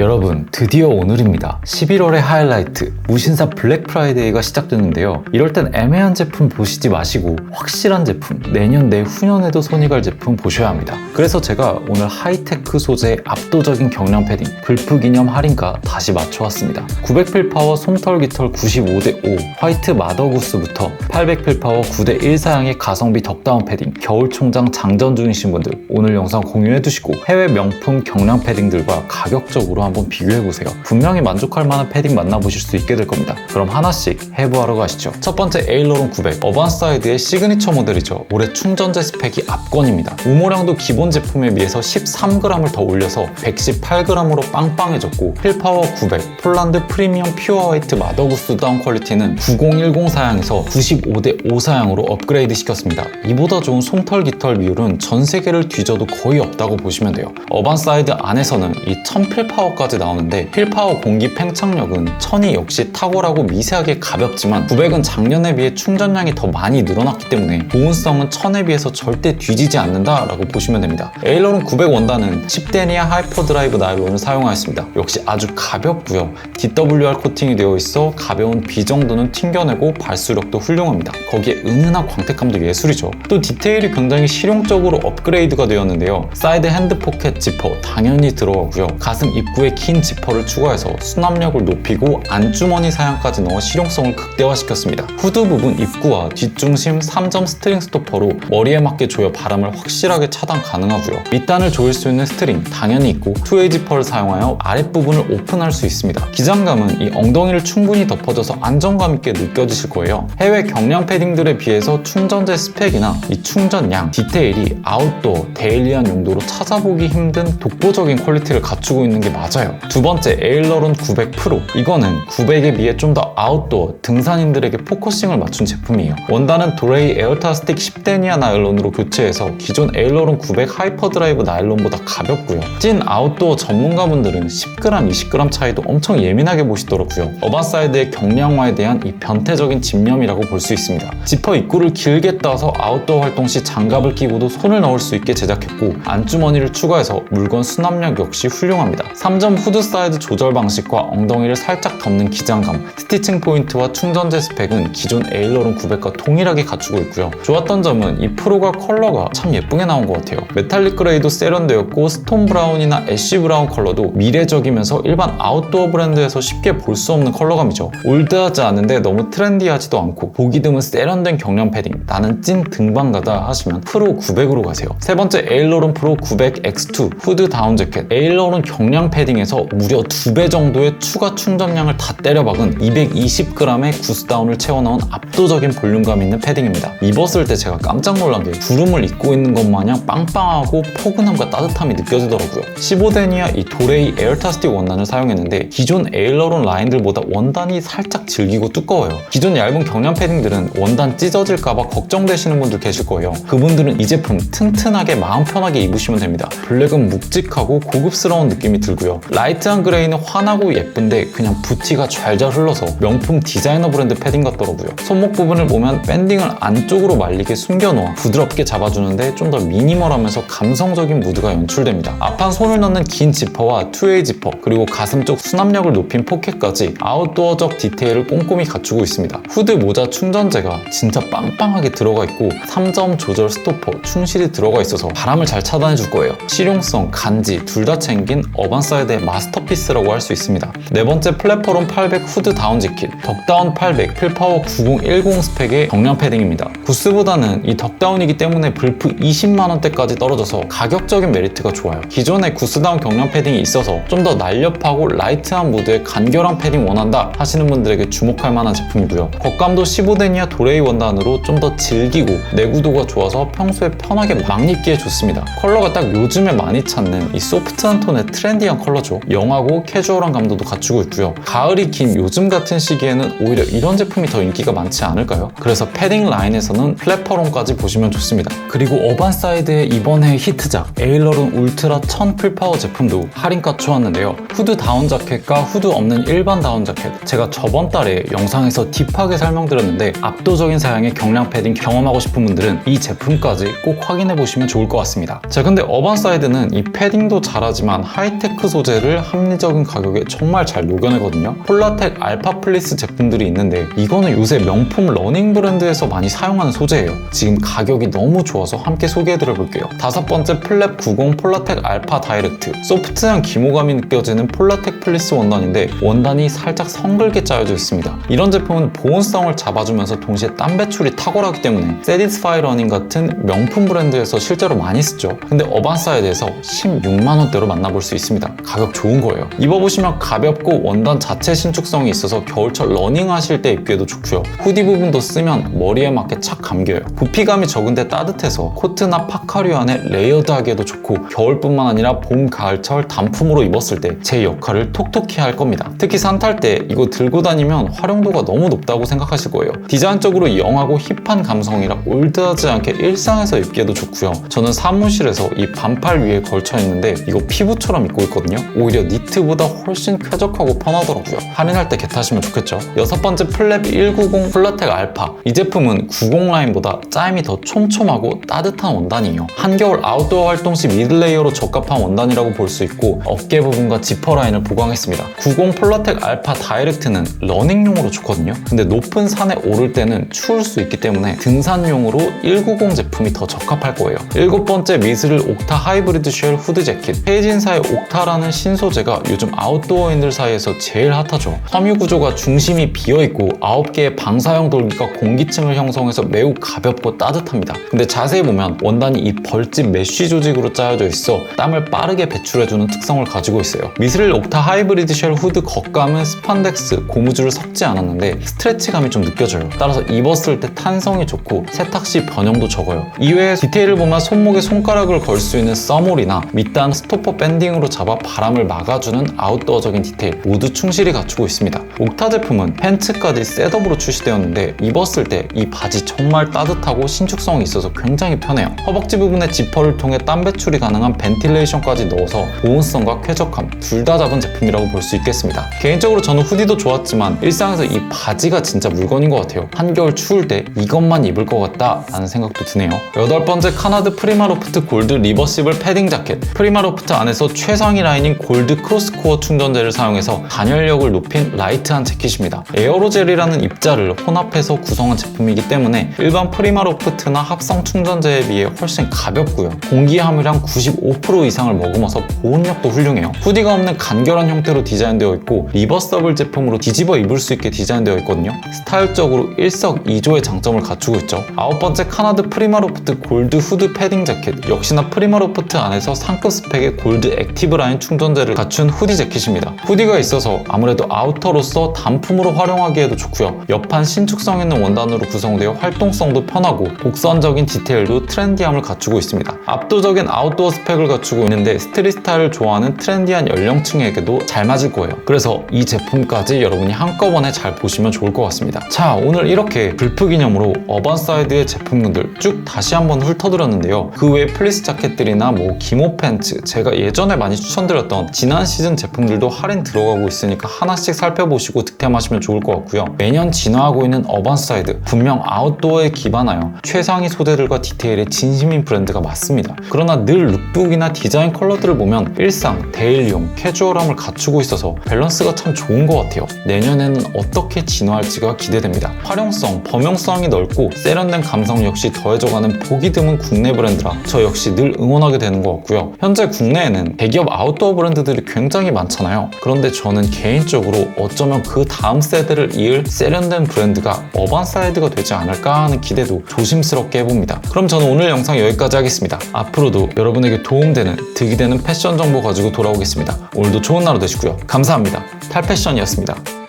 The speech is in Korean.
여러분 드디어 오늘입니다. 11월의 하이라이트 무신사 블랙 프라이데이가 시작됐는데요. 이럴 땐 애매한 제품 보시지 마시고 확실한 제품 내년 내후년에도 손이 갈 제품 보셔야 합니다. 그래서 제가 오늘 하이테크 소재의 압도적인 경량 패딩 불프 기념 할인가 다시 맞춰왔습니다. 900필 파워 솜털 깃털 95대5 화이트 마더구스부터 800필 파워 9대1 사양의 가성비 덕다운 패딩 겨울 총장 장전 중이신 분들 오늘 영상 공유해 두시고 해외 명품 경량 패딩들과 가격적으로 한번 비교해 보세요. 분명히 만족할 만한 패딩 만나보실 수 있게 될 겁니다. 그럼 하나씩 해부하러 가시죠. 첫 번째 에일러론 900 어반사이드의 시그니처 모델이죠. 올해 충전재 스펙이 압권입니다. 우모량도 기본 제품에 비해서 13g을 더 올려서 118g으로 빵빵해졌고 힐파워 900 폴란드 프리미엄 퓨어 화이트 마더구스 다운 퀄리티는 9010 사양에서 95대 5 사양으로 업그레이드 시켰습니다. 이보다 좋은 솜털 깃털 비율은 전 세계를 뒤져도 거의 없다고 보시면 돼요. 어반사이드 안에서는 이 1000필파워 까지 나오는데 필파워 공기 팽창력은 1000이 역시 탁월하고 미세하게 가볍지만 900은 작년에 비해 충전량이 더 많이 늘어났기 때문에 보온성은 1000에 비해서 절대 뒤지지 않는다라고 보시면 됩니다. 에일러론 900 원단은 10데니아 하이퍼드라이브 나일론을 사용하였습니다. 역시 아주 가볍고요. DWR 코팅이 되어 있어 가벼운 비 정도는 튕겨내고 발수력도 훌륭합니다. 거기에 은은한 광택감도 예술이죠. 또 디테일이 굉장히 실용적으로 업그레이드가 되었는데요. 사이드 핸드 포켓 지퍼 당연히 들어가고요. 가슴 입구에 긴 지퍼를 추가해서 수납력을 높이고 안주머니 사양까지 넣어 실용성을 극대화시켰습니다. 후드 부분 입구와 뒷중심 3점 스트링 스토퍼로 머리에 맞게 조여 바람을 확실하게 차단 가능하고요. 밑단을 조일 수 있는 스트링 당연히 있고 투웨이 지퍼를 사용하여 아랫부분을 오픈할 수 있습니다. 기장감은 이 엉덩이를 충분히 덮어줘서 안정감 있게 느껴지실 거예요. 해외 경량 패딩들에 비해서 충전재 스펙이나 이 충전량, 디테일이 아웃도어, 데일리한 용도로 찾아보기 힘든 독보적인 퀄리티를 갖추고 있는 게 맞아요. 두 번째 에일러론 900 프로 이거는 900에 비해 좀 더 아웃도어 등산인들에게 포커싱을 맞춘 제품이에요. 원단은 도레이 에어타 스틱 10데니아 나일론으로 교체해서 기존 에일러론 900 하이퍼 드라이브 나일론보다 가볍고요. 찐 아웃도어 전문가분들은 10g, 20g 차이도 엄청 예민하게 보시더라고요. 어바사이드의 경량화에 대한 이 변태적인 집념이라고 볼 수 있습니다. 지퍼 입구를 길게 따서 아웃도어 활동 시 장갑을 끼고도 손을 넣을 수 있게 제작했고 안주머니를 추가해서 물건 수납력 역시 훌륭합니다. 3점 후드 사이드 조절 방식과 엉덩이를 살짝 덮는 기장감, 스티칭 포인트와 충전재 스펙은 기존 에일러론 900과 동일하게 갖추고 있고요. 좋았던 점은 이 프로가 컬러가 참 예쁘게 나온 것 같아요. 메탈릭 그레이도 세련되었고 스톤 브라운이나 애쉬 브라운 컬러도 미래적이면서 일반 아웃도어 브랜드에서 쉽게 볼 수 없는 컬러감이죠. 올드하지 않은데 너무 트렌디하지도 않고 보기 드문 세련된 경량 패딩 나는 찐 등반가다 하시면 프로 900으로 가세요. 세 번째 에일러론 프로 900 X2 후드 다운 재킷 에일러론 경량 패딩 에서 무려 2배 정도의 추가 충전량을 다 때려박은 220g의 구스다운을 채워넣은 압도적인 볼륨감 있는 패딩입니다. 입었을 때 제가 깜짝 놀란 게 구름을 입고 있는 것 마냥 빵빵하고 포근함과 따뜻함이 느껴지더라고요. 15데니아 이 도레이 에어타스틱 원단을 사용했는데 기존 에일러론 라인들보다 원단이 살짝 질기고 두꺼워요. 기존 얇은 경량 패딩들은 원단 찢어질까봐 걱정되시는 분들 계실 거예요. 그분들은 이 제품 튼튼하게 마음 편하게 입으시면 됩니다. 블랙은 묵직하고 고급스러운 느낌이 들고요. 라이트한 그레이는 환하고 예쁜데 그냥 부티가 잘잘 흘러서 명품 디자이너 브랜드 패딩 같더라고요. 손목 부분을 보면 밴딩을 안쪽으로 말리게 숨겨놓아 부드럽게 잡아주는데 좀 더 미니멀하면서 감성적인 무드가 연출됩니다. 앞판 손을 넣는 긴 지퍼와 투웨이 지퍼 그리고 가슴 쪽 수납력을 높인 포켓까지 아웃도어적 디테일을 꼼꼼히 갖추고 있습니다. 후드 모자 충전재가 진짜 빵빵하게 들어가 있고 3점 조절 스토퍼 충실히 들어가 있어서 바람을 잘 차단해 줄 거예요. 실용성, 간지 둘 다 챙긴 어반사이드 의 마스터피스라고 할 수 있습니다. 네 번째 플랫포럼 800 후드 다운 재킷 덕다운 800 필파워 9010 스펙의 경량 패딩입니다. 구스보다는 이 덕다운이기 때문에 불프 20만 원대까지 떨어져서 가격적인 메리트가 좋아요. 기존에 구스다운 경량 패딩이 있어서 좀 더 날렵하고 라이트한 무드의 간결한 패딩 원한다 하시는 분들에게 주목할 만한 제품이고요. 겉감도 15데니아 도레이 원단으로 좀 더 질기고 내구도가 좋아서 평소에 편하게 막 입기에 좋습니다. 컬러가 딱 요즘에 많이 찾는 이 소프트한 톤의 트렌디한 컬러죠. 영하고 캐주얼한 감도도 갖추고 있고요. 가을이 긴 요즘 같은 시기에는 오히려 이런 제품이 더 인기가 많지 않을까요? 그래서 패딩 라인에서는 플랫퍼론까지 보시면 좋습니다. 그리고 어반사이드의 이번에 히트작 에일러론 울트라 1000 풀파워 제품도 할인가 추웠는데요. 후드 다운 자켓과 후드 없는 일반 다운 자켓 제가 저번 달에 영상에서 딥하게 설명드렸는데 압도적인 사양의 경량 패딩 경험하고 싶은 분들은 이 제품까지 꼭 확인해 보시면 좋을 것 같습니다. 자 근데 어반사이드는 이 패딩도 잘하지만 하이테크 소재 를 합리적인 가격에 정말 잘 녹여내거든요. 폴라텍 알파 플리스 제품들이 있는데 이거는 요새 명품 러닝 브랜드에서 많이 사용하는 소재예요. 지금 가격이 너무 좋아서 함께 소개해드려 볼게요. 다섯 번째 플랩 90 폴라텍 알파 다이렉트 소프트한 기모감이 느껴지는 폴라텍 플리스 원단인데 원단이 살짝 성글게 짜여져 있습니다. 이런 제품은 보온성을 잡아주면서 동시에 땀 배출이 탁월하기 때문에 세디스파이 러닝 같은 명품 브랜드에서 실제로 많이 쓰죠. 근데 어반사이드에서 16만 원대로 만나볼 수 있습니다. 가격 좋은 거예요. 입어보시면 가볍고 원단 자체 신축성이 있어서 겨울철 러닝 하실 때 입기에도 좋고요. 후디 부분도 쓰면 머리에 맞게 착 감겨요. 부피감이 적은데 따뜻해서 코트나 파카류 안에 레이어드하기에도 좋고 겨울뿐만 아니라 봄, 가을철 단품으로 입었을 때 제 역할을 톡톡히 할 겁니다. 특히 산탈 때 이거 들고 다니면 활용도가 너무 높다고 생각하실 거예요. 디자인적으로 영하고 힙한 감성이라 올드하지 않게 일상에서 입기에도 좋고요. 저는 사무실에서 이 반팔 위에 걸쳐 있는데 이거 피부처럼 입고 있거든요. 오히려 니트보다 훨씬 쾌적하고 편하더라고요. 할인할 때 개타시면 좋겠죠. 여섯 번째 플랩 190 플라텍 알파. 이 제품은 90 라인보다 짜임이 더 촘촘하고 따뜻한 원단이에요. 한겨울 아웃도어 활동 시 미들레이어로 적합한 원단이라고 볼 수 있고 어깨 부분과 지퍼 라인을 보강했습니다. 90 플라텍 알파 다이렉트는 러닝용으로 좋거든요. 근데 높은 산에 오를 때는 추울 수 있기 때문에 등산용으로 190 제품이 더 적합할 거예요. 일곱 번째 미스릴 옥타 하이브리드 쉘 후드 재킷. 헤이진사의 옥타라는 신소재가 요즘 아웃도어인들 사이에서 제일 핫하죠. 섬유 구조가 중심이 비어있고 9개의 방사형 돌기가 공기층을 형성해서 매우 가볍고 따뜻합니다. 근데 자세히 보면 원단이 이 벌집 메쉬 조직으로 짜여져 있어 땀을 빠르게 배출해주는 특성을 가지고 있어요. 미스릴 옥타 하이브리드 쉘 후드 겉감은 스판덱스, 고무줄을 섞지 않았는데 스트레치감이 좀 느껴져요. 따라서 입었을 때 탄성이 좋고 세탁 시 변형도 적어요. 이외에 디테일을 보면 손목에 손가락을 걸 수 있는 써몰이나 밑단 스토퍼 밴딩으로 잡아 바람 을 막아주는 아웃도어적인 디테일 모두 충실히 갖추고 있습니다. 옥타 제품은 팬츠까지 셋업으로 출시되었는데 입었을 때 이 바지 정말 따뜻하고 신축성이 있어서 굉장히 편해요. 허벅지 부분에 지퍼를 통해 땀 배출이 가능한 벤틸레이션까지 넣어서 보온성과 쾌적함 둘 다 잡은 제품이라고 볼 수 있겠습니다. 개인적으로 저는 후디도 좋았지만 일상에서 이 바지가 진짜 물건인 것 같아요. 한겨울 추울 때 이것만 입을 것 같다 라는 생각도 드네요. 여덟 번째 카나드 프리마로프트 골드 리버시블 패딩 자켓 프리마로프트 안에서 최상위 라인인 골드 크로스코어 충전재를 사용해서 단열력을 높인 라이트한 재킷입니다. 에어로젤이라는 입자를 혼합해서 구성한 제품이기 때문에 일반 프리마로프트나 합성 충전재에 비해 훨씬 가볍고요. 공기 함유량 95% 이상을 머금어서 보온력도 훌륭해요. 후디가 없는 간결한 형태로 디자인되어 있고 리버서블 제품으로 뒤집어 입을 수 있게 디자인되어 있거든요. 스타일적으로 일석이조의 장점을 갖추고 있죠. 아홉 번째 카나드 프리마로프트 골드 후드 패딩 자켓 역시나 프리마로프트 안에서 상급 스펙의 골드 액티브 라인 충전 재를 갖춘 후디 재킷입니다. 후디가 있어서 아무래도 아우터로서 단품으로 활용하기에도 좋고요. 옆판 신축성 있는 원단으로 구성되어 활동성도 편하고 곡선적인 디테일도 트렌디함을 갖추고 있습니다. 압도적인 아웃도어 스펙을 갖추고 있는데 스트릿 스타일을 좋아하는 트렌디한 연령층에게도 잘 맞을 거예요. 그래서 이 제품까지 여러분이 한꺼번에 잘 보시면 좋을 것 같습니다. 자, 오늘 이렇게 불프 기념으로 어반사이드의 제품군들 쭉 다시 한번 훑어드렸는데요. 그 외에 플리스 자켓들이나 뭐 기모 팬츠, 제가 예전에 많이 추천드렸던 지난 시즌 제품들도 할인 들어가고 있으니까 하나씩 살펴보시고 득템하시면 좋을 것 같고요. 매년 진화하고 있는 어반사이드, 분명 아웃도어에 기반하여 최상위 소재들과 디테일의 진심인 브랜드가 맞습니다. 그러나 늘 룩북이나 디자인 컬러들을 보면 일상, 데일용, 캐주얼함을 갖추고 있어서 밸런스가 참 좋은 것 같아요. 내년에는 어떻게 진화할지가 기대됩니다. 활용성, 범용성이 넓고 세련된 감성 역시 더해져가는 보기 드문 국내 브랜드라 저 역시 늘 응원하게 되는 것 같고요. 현재 국내에는 대기업 아웃도어 브랜드들이 굉장히 많잖아요. 그런데 저는 개인적으로 어쩌면 그 다음 세대를 이을 세련된 브랜드가 어반 사이드가 되지 않을까 하는 기대도 조심스럽게 해봅니다. 그럼 저는 오늘 영상 여기까지 하겠습니다. 앞으로도 여러분에게 도움되는 득이 되는 패션 정보 가지고 돌아오겠습니다. 오늘도 좋은 하루 되시고요. 감사합니다. 탈패션이었습니다.